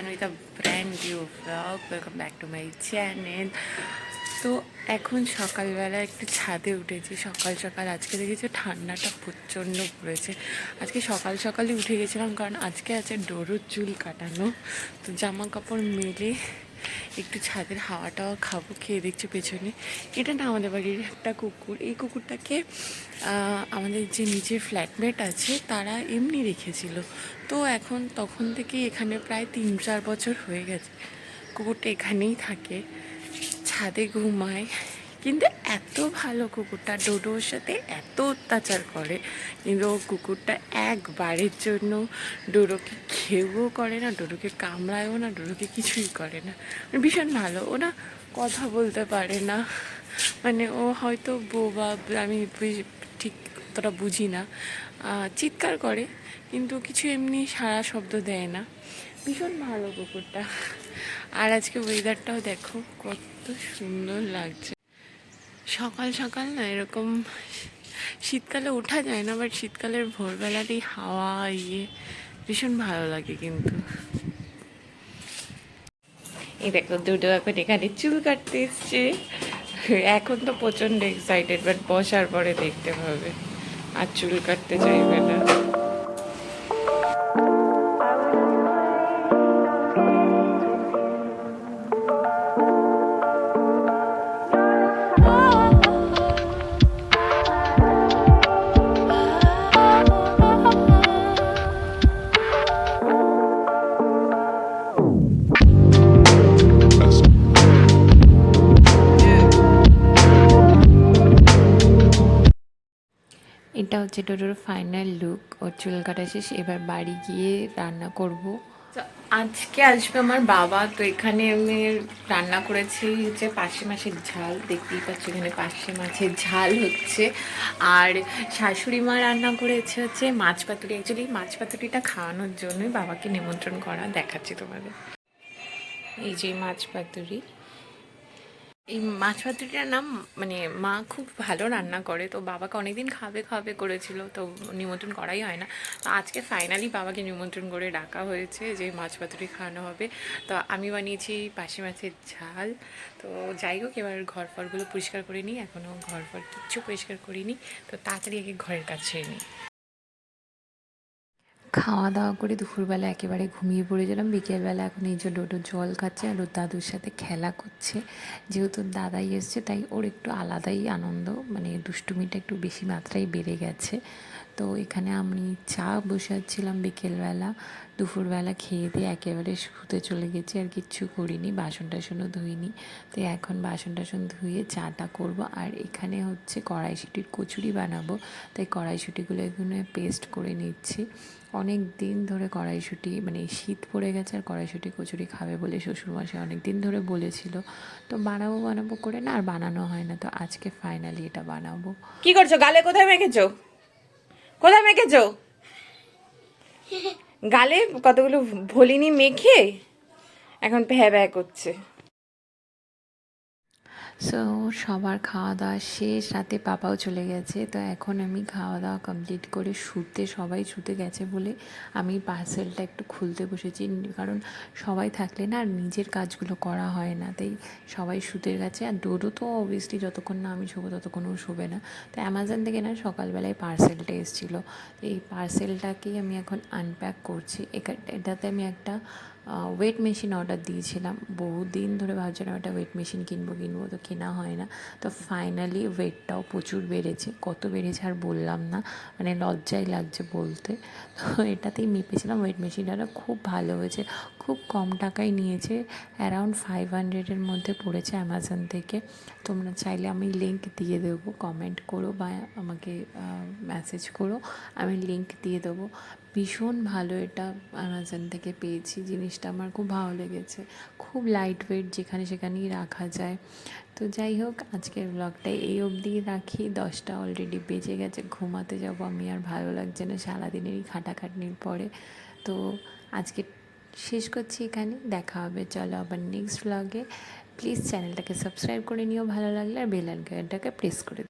You vlog welcome back to my channel তো এখন সকালবেলা একটু ছাদে উঠেছি, সকাল সকাল। আজকে দেখেছি ঠান্ডাটা প্রচণ্ড পড়েছে। আজকে সকাল সকালই উঠে গেছিলাম, কারণ আজকে আছে ডোরোর চুল কাটানো। তো জামা কাপড় মেলে একটু ছাদের হাওয়াটাও খাব, খেয়ে দেখছি পেছনে। এটা না আমাদের বাড়ির একটা কুকুর। এই কুকুরটাকে আমাদের যে নিচের ফ্ল্যাটমেট আছে, তারা এমনি রেখেছিল। তো এখন তখন থেকে এখানে প্রায় তিন চার বছর হয়ে গেছে। কুকুরটা এখানেই থাকে, ছাদে ঘুমায়। কিন্তু এত ভালো কুকুরটা ডোডোর সাথে এত অত্যাচার করে, কিন্তু ও কুকুরটা একবারের জন্য ডোডোকে খেয়েও করে না, ডোডোকে কামড়ায়ও না, ডোডোকে কিছুই করে না। মানে ভীষণ ভালো, ও না কথা বলতে পারে না। মানে ও হয়তো বোবা, আমি ঠিক অতটা বুঝি না। চিৎকার করে, কিন্তু কিছু এমনি সারা শব্দ দেয় না। ভীষণ ভালো কুকুরটা। আর আজকে ওয়েদারটাও দেখো, কত সুন্দর লাগছে। সকাল সকাল না এরকম শীতকালে ওঠা যায় না বাট শীতকালের ভোরবেলারই হাওয়া ইয়ে ভীষণ ভালো লাগে কিন্তু। এই দেখো দুটো এখন এখানে চুল কাটতে এসছে। এখন তো প্রচণ্ড এক্সাইটেড বাট বসার পরে দেখতে হবে। আর চুল কাটতে চাইবে না। এটা হচ্ছে টোটোর ফাইনাল লুক ওর চুল কাটা শেষ, এবার বাড়ি গিয়ে রান্না করব। আজকে আসবে আমার বাবা, তো এখানে আমি রান্না করেছি হচ্ছে পার্শে মাছের ঝাল, দেখতেই পাচ্ছি এখানে পার্শে মাছের ঝাল হচ্ছে। আর শাশুড়ি মা রান্না করেছে হচ্ছে মাছ পাতুরি। অ্যাকচুয়ালি মাছ পাতুরিটা খাওয়ানোর জন্যই বাবাকে নিমন্ত্রণ করা দেখাচ্ছি তোমাদের। এই যে মাছ পাতুরি। এই মাছ পাতুরিটার নাম মানে মা খুব ভালো রান্না করে, তো বাবাকে অনেকদিন খাবে খাবে করেছিল, তো নিমন্ত্রণ করাই হয় না। তো আজকে ফাইনালি বাবাকে নিমন্ত্রণ করে ডাকা হয়েছে যে মাছ পাতুরি খাওয়ানো হবে। তো আমি বানিয়েছি পাশে মাছের ঝাল। তো যাই হোক, এবার ঘর ফরগুলো পরিষ্কার করে নিই। এখনও ঘর ফর কিচ্ছু পরিষ্কার করিনি। তো তাড়াতাড়ি আগে ঘরের কাছে নিই। খাওয়া দাওয়া করে দুপুরবেলা একেবারে ঘুমিয়ে পড়েছিলাম বিকেলবেলা এখন এই যে ডোডো জল খাচ্ছে আর ওর দাদুর সাথে খেলা করছে। যেহেতু দাদাই এসছে, তাই ওর একটু আলাদাই আনন্দ মানে দুষ্টুমিটা একটু বেশি মাত্রায় বেড়ে গেছে। তো এখানে আমি চা বসাচ্ছিলাম বিকেলবেলা। দুপুরবেলা খেয়ে দিয়ে একেবারে শুতে চলে গেছি আর কিচ্ছু করিনি বাসন টাসনও ধুইনি। তো এখন বাসন টাসন ধুয়ে চাটা করব আর এখানে হচ্ছে কড়াইশুটির কচুরি বানাবো। তাই কড়াইশুটিগুলো এখানে পেস্ট করে নিচ্ছি। অনেক দিন ধরে কড়াইশুটি মানে শীত পড়ে গেছে আর কড়াইশুটি কচুরি খাবে বলে শ্বশুরমশাই অনেক দিন ধরে বলেছিল। তো বানাবো বানাবো করে না আর বানানো হয় না। তো আজকে ফাইনালি এটা বানাবো। কি করছ? গালে কোথায় মেখেছো? কোথায় মেখেছ? গালে কতগুলো ভলিনি মেখে এখন ভ্যা ভ্যা করছে। সো সবার খাওয়া দাওয়া শেষ, রাতে পাপাও চলে গেছে। তো এখন আমি খাওয়া দাওয়া কমপ্লিট করে শুতে, সবাই শুতে গেছে বলে আমি পার্সেলটা একটু খুলতে বসেছি। কারণ সবাই থাকলে না আর নিজের কাজগুলো করা হয় না। তাই সবাই শুতে গেছে। আর ডোডো তো অবভিয়াসলি যতক্ষণ না আমি শোবো ততক্ষণ ও শোবে না। তো অ্যামাজন থেকে না সকালবেলায় পার্সেলটা এসেছিল। এই পার্সেলটাকেই আমি এখন আনপ্যাক করছি। এটাতে আমি একটা ওয়েট মেশিন অর্ডার দিয়েছিলাম। বহুদিন ধরে ভাবছিলাম একটা ওয়েট মেশিন কিনবো কিনবো, তো কেনা হয় না। তো ফাইনালি ওয়েটটাও প্রচুর বেড়েছে। কত বেড়েছে আর বললাম না। মানে লজ্জাই লাগছে বলতে। তো এটাতেই মেপেছিলাম ওয়েট মেশিনটা খুব ভালো হয়েছে। খুব কম টাকায় নিয়েছে। অ্যারাউন্ড ফাইভ হান্ড্রেডের মধ্যে পড়েছে অ্যামাজন থেকে। তোমরা চাইলে আমি লিঙ্ক দিয়ে দেবো। কমেন্ট করো বা আমাকে মেসেজ করো। আমি লিঙ্ক দিয়ে দেবো। ভীষণ ভালো এটা অ্যামাজন থেকে পেয়েছি। জিনিসটা আমার খুব ভালো লেগেছে। খুব লাইট ওয়েট যেখানে সেখানেই রাখা যায়। তো যাই হোক, আজকের ব্লগটা এই অবধি রাখি। দশটা অলরেডি বেজে গেছে। ঘুমাতে যাব আমি আর ভালো লাগছে না সারাদিনেরই খাটাখাটনির পরে। তো আজকে শেষ করছি এখানে, দেখা হবে, চলো আবার নেক্সট ব্লগে প্লিজ চ্যানেলটাকে সাবস্ক্রাইব করে নিও, ভালো লাগলে, আর বেল আইকনটাকে প্রেস করে।